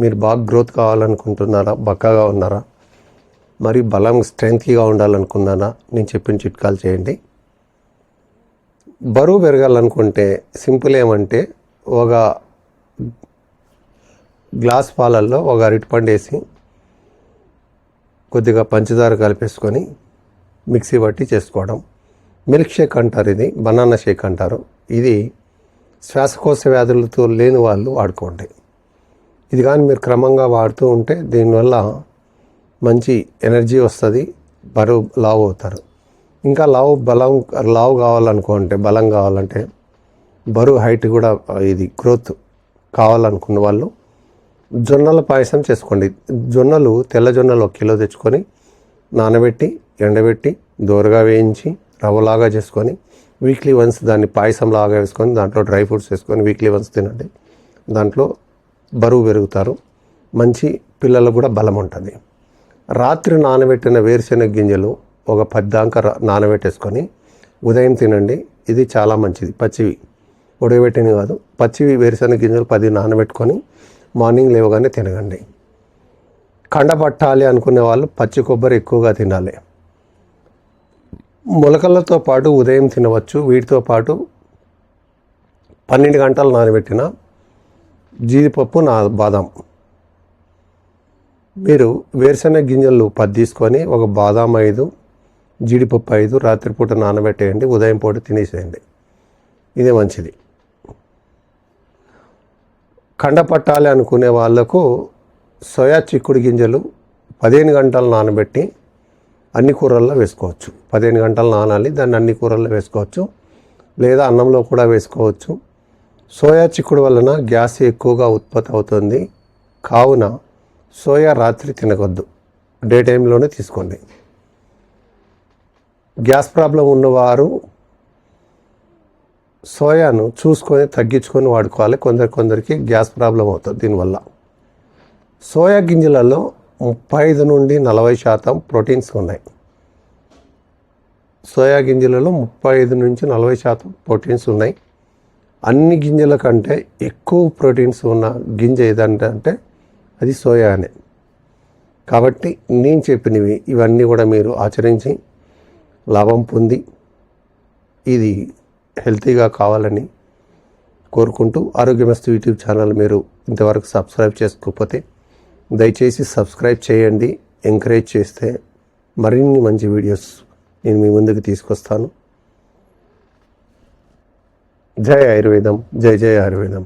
మీరు బాగా గ్రోత్ కావాలనుకుంటున్నారా బక్కగా ఉన్నారా? మరి బలం స్ట్రెంగ్త్గా ఉండాలనుకున్నారా నేను చెప్పిన చిట్కాలు చేయండి. బరువు పెరగాలనుకుంటే సింపుల్ ఏమంటే ఒక గ్లాస్ పాలల్లో ఒక అరటిపండు వేసి కొద్దిగా పంచదార కలిపేసుకొని మిక్సీ పట్టి చేసుకోవడం. మిల్క్ షేక్ అంటారు ఇది బనానా షేక్ అంటారు. ఇది శ్వాసకోశ వ్యాధులతో లేని వాళ్ళు వాడుకోండి. ఇది కానీ మీరు క్రమంగా వాడుతూ ఉంటే దీనివల్ల మంచి ఎనర్జీ వస్తుంది బరువు లావు అవుతారు. ఇంకా లావు బలం లావు కావాలనుకుంటే బలం కావాలంటే బరువు హైట్ కూడా ఇది గ్రోత్ కావాలనుకున్న వాళ్ళు జొన్నల పాయసం చేసుకోండి. జొన్నలు తెల్ల జొన్నలు ఒక కిలో తెచ్చుకొని నానబెట్టి ఎండబెట్టి దోరగా వేయించి రవ్వలాగా చేసుకొని వీక్లీ వన్స్ దాన్ని పాయసంలాగా వేసుకొని దాంట్లో డ్రై ఫ్రూట్స్ వేసుకొని వీక్లీ వన్స్ తినండి. దాంట్లో బరువు పెరుగుతారు. మంచి పిల్లలకు కూడా బలం ఉంటుంది. రాత్రి నానబెట్టిన వేరుశెనగ గింజలు ఒక పద్దాంక నానబెట్టేసుకొని ఉదయం తినండి. ఇది చాలా మంచిది. పచ్చివి ఉడకబెట్టినవి కాదు. పచ్చివి వేరుశెనగ గింజలు పది నానబెట్టుకొని మార్నింగ్ లేవగానే తినగండి. కండ పట్టాలి అనుకునే వాళ్ళు పచ్చి కొబ్బరి ఎక్కువగా తినాలి. మొలకలతో పాటు ఉదయం తినవచ్చు. వీటితో పాటు పన్నెండు గంటలు నానబెట్టిన జీడిపప్పు నా బాదం. మీరు వేరుశెనగ గింజలు పది తీసుకొని ఒక బాదాం ఐదు జీడిపప్పు ఐదు రాత్రిపూట నానబెట్టేయండి ఉదయం పూట తినేసేయండి. ఇదే మంచిది. కండ పట్టాలి అనుకునే వాళ్ళకు సోయా చిక్కుడు గింజలు పదిహేను గంటలు నానబెట్టి అన్ని కూరల్లో వేసుకోవచ్చు. పదిహేను గంటలు నానాలి దాన్ని అన్ని కూరల్లో వేసుకోవచ్చు. లేదా అన్నంలో కూడా వేసుకోవచ్చు. సోయా చిక్కుడు వలన గ్యాస్ ఎక్కువగా ఉత్పత్తి అవుతుంది. కావున సోయా రాత్రి తినకొద్దు డే టైంలోనే తీసుకోండి. గ్యాస్ ప్రాబ్లం ఉన్నవారు సోయాను చూసుకొని తగ్గించుకొని వాడుకోవాలి. కొందరు కొందరికి గ్యాస్ ప్రాబ్లం అవుతుంది దీనివల్ల. సోయా గింజలలో ముప్పై ఐదు నుండి నలభై శాతం ప్రోటీన్స్ ఉన్నాయి. సోయా గింజలలో ముప్పై ఐదు నుంచి నలభై శాతం ప్రోటీన్స్ ఉన్నాయి. అన్ని గింజల కంటే ఎక్కువ ప్రోటీన్స్ ఉన్న గింజ ఏదంటే అంటే అది సోయానే కాబట్టి నేను చెప్పినవి ఇవన్నీ కూడా మీరు ఆచరించి లాభం పొంది ఇది హెల్తీగా కావాలని కోరుకుంటూ ఆరోగ్యమస్తు యూట్యూబ్ ఛానల్ మీరు ఇంతవరకు సబ్స్క్రైబ్ చేసుకోకపోతే దయచేసి సబ్స్క్రైబ్ చేయండి ఎంకరేజ్ చేస్తే మరిన్ని మంచి వీడియోస్ నేను మీ ముందుకు తీసుకొస్తాను. జయ ఆయుర్వేదం జయ జయ ఆయుర్వేదం.